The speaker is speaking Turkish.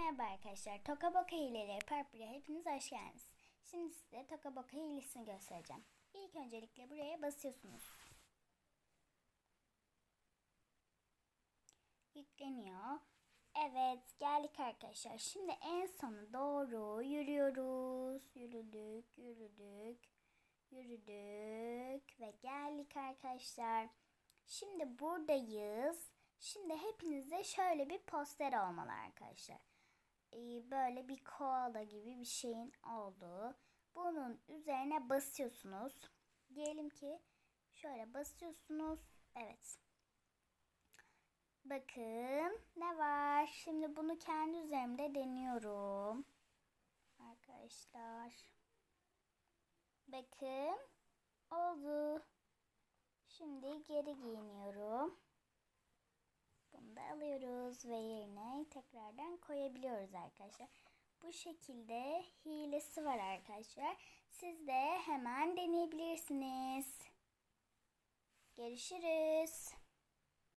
Merhaba arkadaşlar. Toka Boka hileleri Parpır'a hepiniz hoş geldiniz. Şimdi size Toka Boka hilesini göstereceğim. İlk öncelikle buraya basıyorsunuz. Yükleniyor. Evet geldik arkadaşlar. Şimdi en sona doğru yürüyoruz. Yürüdük, yürüdük, yürüdük ve geldik arkadaşlar. Şimdi buradayız. Şimdi hepinizde şöyle bir poster olmalı arkadaşlar. Ee, böyle bir koala gibi bir şeyin olduğu. Bunun üzerine basıyorsunuz. Diyelim ki şöyle basıyorsunuz. Evet. Bakın ne var. Şimdi bunu kendi üzerimde deniyorum. Arkadaşlar. Bakın. Oldu. Şimdi geri giyiniyorum. Bunu da alıyoruz ve tekrardan koyabiliyoruz arkadaşlar. Bu şekilde hilesi var arkadaşlar. Siz de hemen deneyebilirsiniz. Görüşürüz.